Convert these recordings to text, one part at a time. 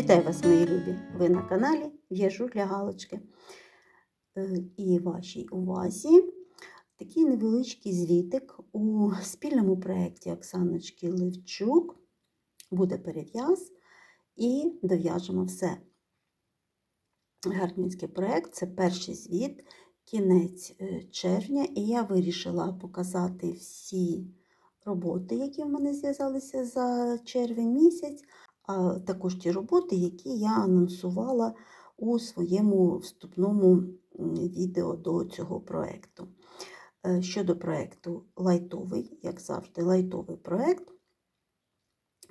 Вітаю вас, мої любі! Ви на каналі В'яжу для Галочки. Е, І вашій увазі такий невеличкий звітик у спільному проєкті Оксаночки Левчук. Буде перев'яз і дов'яжемо все. Гармінський проєкт це перший звіт, кінець е, червня, і я вирішила показати всі роботи, які в мене зв'язалися за червень місяць а також ті роботи, які я анонсувала у своєму вступному відео до цього проєкту. Е, Щодо проєкту лайтовий, як завжди, лайтовий проєкт,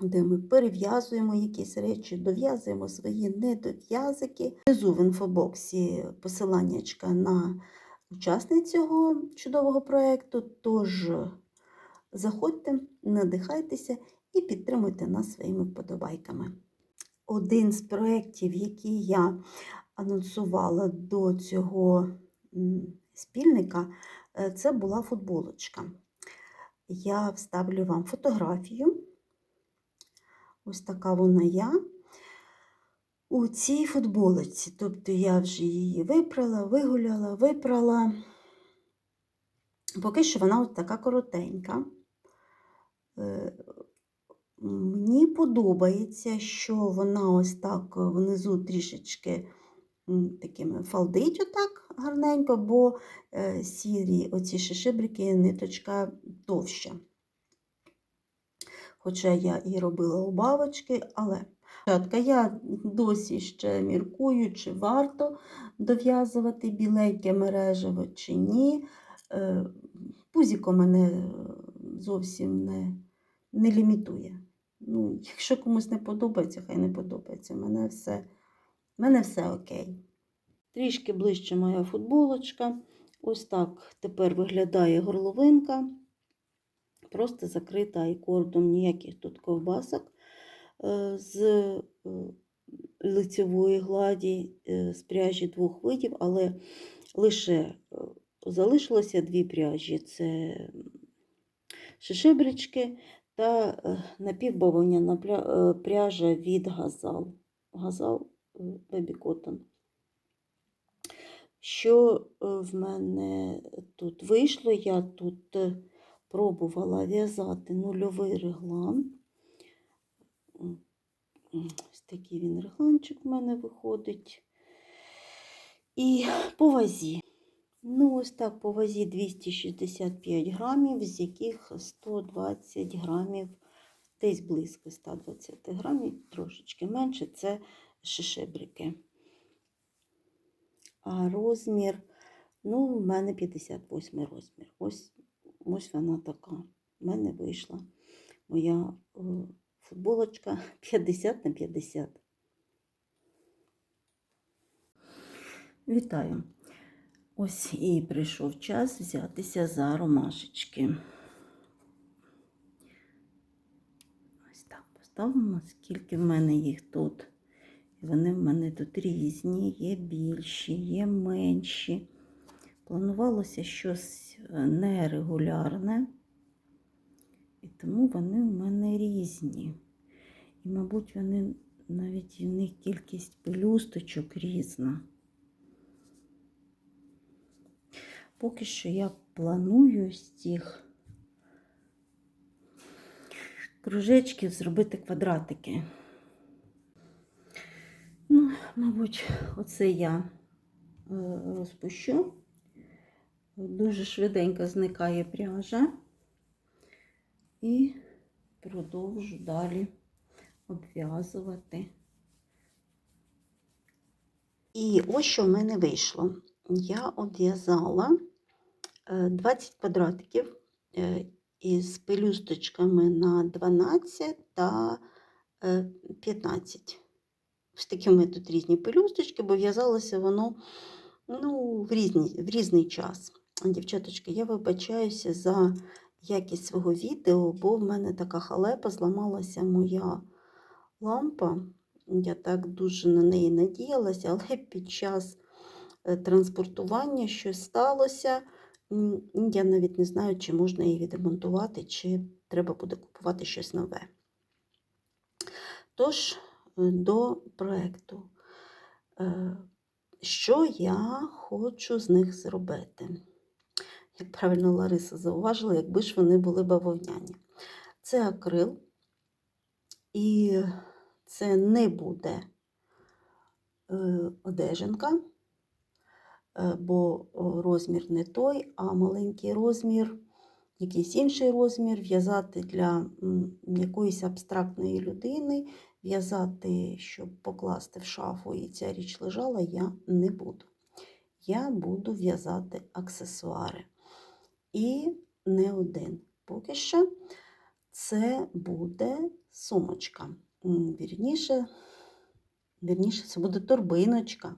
де ми перев'язуємо якісь речі, дов'язуємо свої недов'язики. Внизу в інфобоксі посиланнячка на учасниць цього чудового проєкту, тож заходьте, надихайтеся і підтримуйте нас своїми вподобайками. Один з проєктів, який я анонсувала до цього спільника, е, це була футболочка. Я вставлю вам фотографію. Ось така вона я. У цій футболочці. Тобто я вже її випрала, вигуляла, випрала. Поки що вона ось така коротенька. Е, Мені подобається, що вона ось так внизу трішечки такими фалдить отак гарненько, бо е, сірі оці шишибрики ниточка товща. Хоча я і робила убавочки, але я досі ще міркую, чи варто дов'язувати біленьке мережево, чи ні. Е, Пузіко мене зовсім не, не лімітує. Ну, якщо комусь не подобається, хай не подобається. Мене все, мене все окей. Трішки ближче моя футболочка. Ось так тепер виглядає горловинка. Просто закрита айкордом, ніяких тут ковбасок е, з е, лицевої гладі, е, з пряжі двох видів, але лише залишилося дві пряжі: це шишибрички та е, напівбавовняна е, пряжа від газал. Газал Baby Cotton. Що е, в мене тут вийшло? Я тут пробувала в'язати нульовий реглан. Ось такий він регланчик в мене виходить. І по вазі. Ну, ось так, по вазі 265 грамів, з яких 120 грамів, десь близько 120 грамів, трошечки менше, це шишибрики. А розмір, ну, в мене 58 розмір. Ось, ось вона така. В мене вийшла моя е, футболочка 50 на 50. Вітаю! Ось і прийшов час взятися за ромашечки. Ось так поставимо, скільки в мене їх тут. Вони в мене тут різні, є більші, є менші. Планувалося щось е, нерегулярне, і тому вони в мене різні. І, мабуть, вони навіть в них кількість пелюсточок різна. Поки що я планую з цих кружечків зробити квадратики. Ну, мабуть, оце я е, розпущу. Дуже швиденько зникає пряжа і продовжу далі обв'язувати. І ось що в мене вийшло. Я обв'язала 20 квадратиків е, із пелюсточками на 12 та е, 15. Ось такі у мене тут різні пелюсточки, бо в'язалося воно ну, в, різні, в різний час. Дівчаточки, я вибачаюся за якість свого відео, бо в мене така халепа, зламалася моя лампа. Я так дуже на неї надіялася, але під час е, транспортування щось сталося. Я навіть не знаю, чи можна її відремонтувати, чи треба буде купувати щось нове. Тож, до проєкту. Е, Що я хочу з них зробити? Як правильно Лариса зауважила, якби ж вони були бавовняні. Це акрил, і це не буде е, одежинка, е, бо розмір не той, а маленький розмір, якийсь інший розмір, в'язати для якоїсь абстрактної людини, в'язати, щоб покласти в шафу і ця річ лежала, я не буду. Я буду в'язати аксесуари. І не один. Поки що це буде сумочка. Вірніше, вірніше, це буде торбиночка.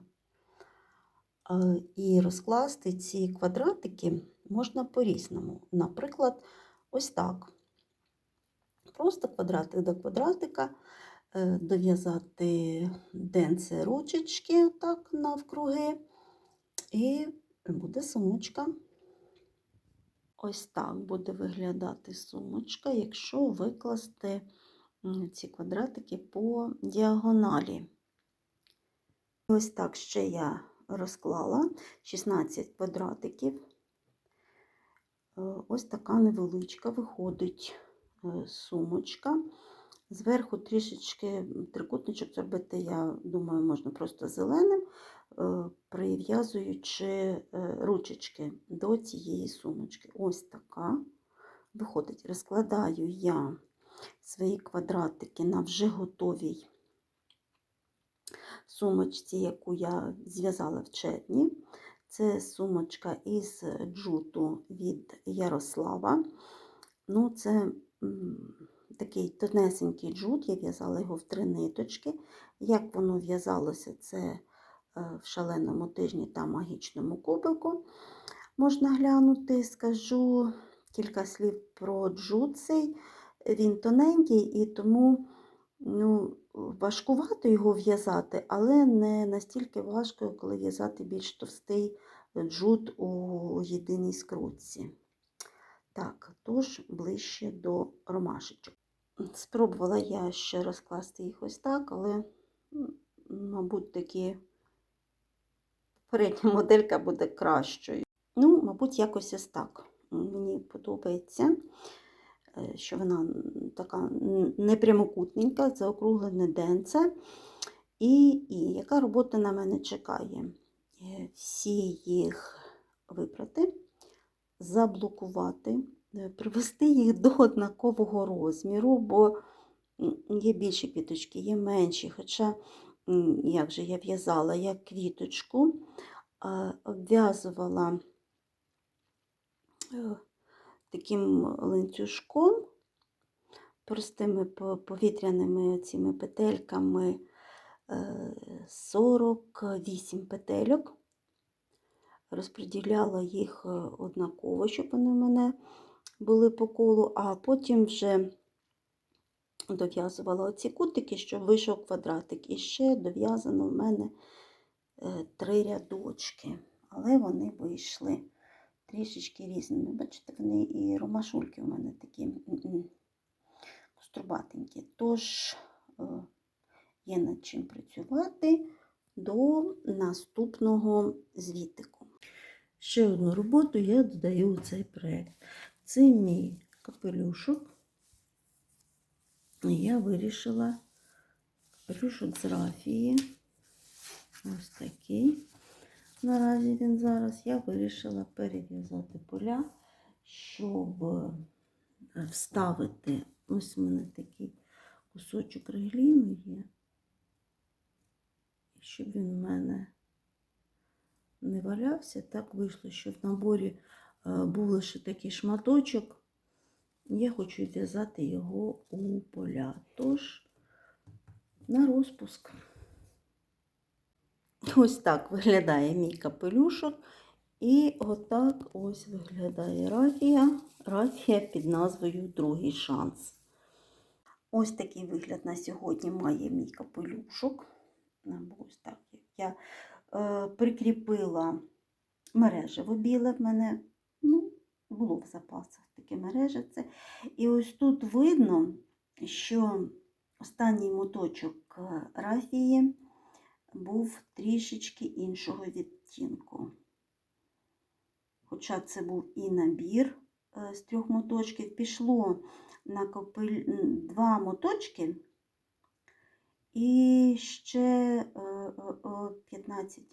Е, І розкласти ці квадратики можна по-різному. Наприклад, ось так. Просто квадратик до квадратика, е, дов'язати денце ручечки так навкруги, і буде сумочка. Ось так буде виглядати сумочка, якщо викласти ці квадратики по діагоналі. Ось так ще я розклала 16 квадратиків. Е, Ось така невеличка виходить е, сумочка. Зверху трішечки трикутничок зробити, я думаю, можна просто зеленим, е, прив'язуючи ручечки до цієї сумочки. Ось така виходить. Розкладаю я свої квадратики на вже готовій сумочці, яку я зв'язала в червні. Це сумочка із джуту від Ярослава. Ну, це такий тонесенький джут, я в'язала його в три ниточки. Як воно в'язалося, це е, в шаленому тижні та магічному кубику. Можна глянути, скажу кілька слів про джут цей. Він тоненький і тому ну, важкувато його в'язати, але не настільки важко, коли в'язати більш товстий джут у єдиній скрутці. Так, тож ближче до ромашечок. Спробувала я ще розкласти їх ось так, але, мабуть, таки передня моделька буде кращою. Ну, мабуть, якось ось так. Мені подобається, що вона така н- не прямокутненька, заокруглене денце. І, і яка робота на мене чекає? Е, Всі їх випрати, заблокувати, е, привести їх до однакового розміру, бо є більші квіточки, є менші. Хоча, як же я в'язала як квіточку, обв'язувала е, таким ланцюжком, простими повітряними цими петельками е, 48 петельок. Розподіляла їх е, однаково, щоб вони в мене були по колу, а потім вже дов'язувала оці кутики, щоб вийшов квадратик. І ще дов'язано в мене е, три рядочки, але вони вийшли трішечки різними. Бачите, вони і ромашульки у мене такі кострубатенькі. Тож е, є над чим працювати до наступного звітику. Ще одну роботу я додаю у цей проєкт. Це мій капелюшок. Я вирішила капелюшок з рафії. Ось такий. Наразі він зараз. Я вирішила перев'язати поля, щоб е, вставити. Ось у мене такий кусочок регліну є. Щоб він у мене не валявся, так вийшло, що в наборі е, був лише такий шматочок. Я хочу в'язати його у поля. Тож на розпуск. Ось так виглядає мій капелюшок. І отак ось виглядає рафія. Рафія під назвою Другий шанс. Ось такий вигляд на сьогодні має мій капелюшок. Ось так. Я е, прикріпила мережево біле в мене. Ну, було в запасах таке мережице. І ось тут видно, що останній моточок е, рафії був трішечки іншого відтінку. Хоча це був і набір е, з трьох моточків, пішло на копиль... два моточки і ще е, е, е, 15,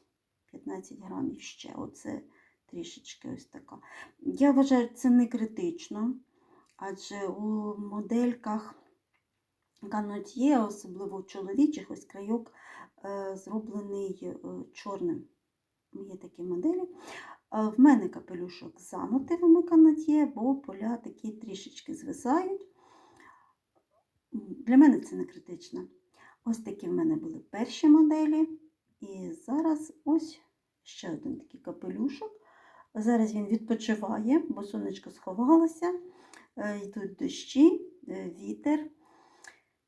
15 грамів ще. Оце трішечки ось така. Я вважаю, це не критично, адже у модельках канотьє, особливо у чоловічих, ось крайок е, зроблений е, чорним. Є такі моделі. Е, В мене капелюшок за мотивами канатьє, бо поля такі трішечки звисають. Для мене це не критично. Ось такі в мене були перші моделі. І зараз ось ще один такий капелюшок. Зараз він відпочиває, бо сонечко сховалося, йдуть дощі, вітер.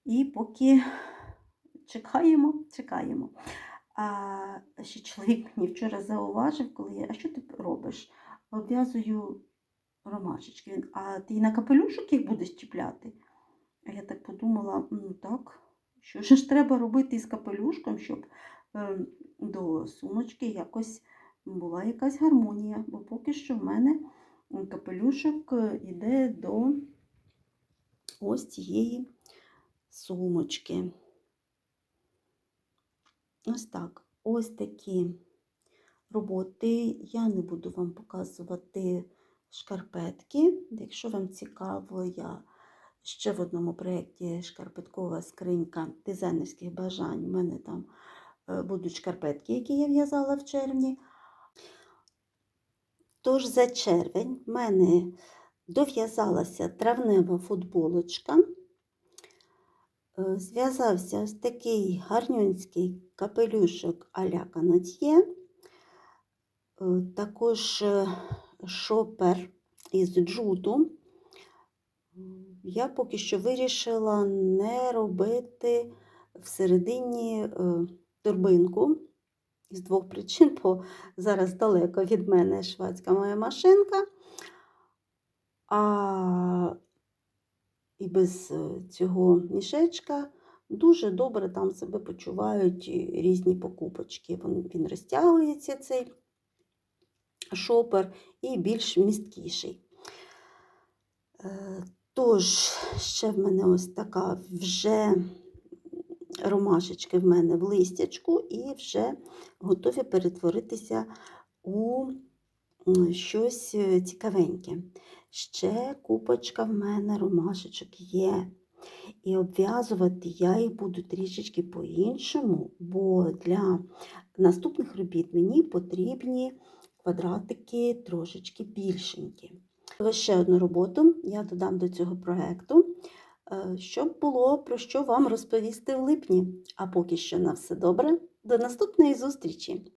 І поки чекаємо, чекаємо. А ще чоловік мені вчора зауважив, коли я, а що ти робиш? Обв'язую ромашечки. Він, а ти на капелюшок їх будеш чіпляти? А я так подумала, ну так, що ж треба робити із капелюшком, щоб е, до сумочки якось була якась гармонія. Бо поки що в мене капелюшок йде до ось цієї сумочки. Ось так. Ось такі роботи. Я не буду вам показувати шкарпетки. Якщо вам цікаво, я ще в одному проєкті шкарпеткова скринька дизайнерських бажань. У мене там е, будуть шкарпетки, які я в'язала в червні. Тож за червень в мене дов'язалася травнева футболочка. Е, Зв'язався ось такий гарнюнський капелюшок а-ля канатьє. Е, Також е, шопер із джуту. Я поки що вирішила не робити всередині торбинку з двох причин, бо зараз далеко від мене швадська моя машинка. А і без е, цього мішечка дуже добре там себе почувають різні покупочки. Він, розтягується цей шопер і більш місткіший. Е, Тож, ще в мене ось така вже ромашечки в мене в листячку і вже готові перетворитися у щось е, цікавеньке. Ще купочка в мене ромашечок є. І обв'язувати я їх буду трішечки по-іншому, бо для наступних робіт мені потрібні квадратики трошечки більшенькі. Ось ще одну роботу я додам до цього проєкту, е, щоб було про що вам розповісти в липні. А поки що на все добре. До наступної зустрічі!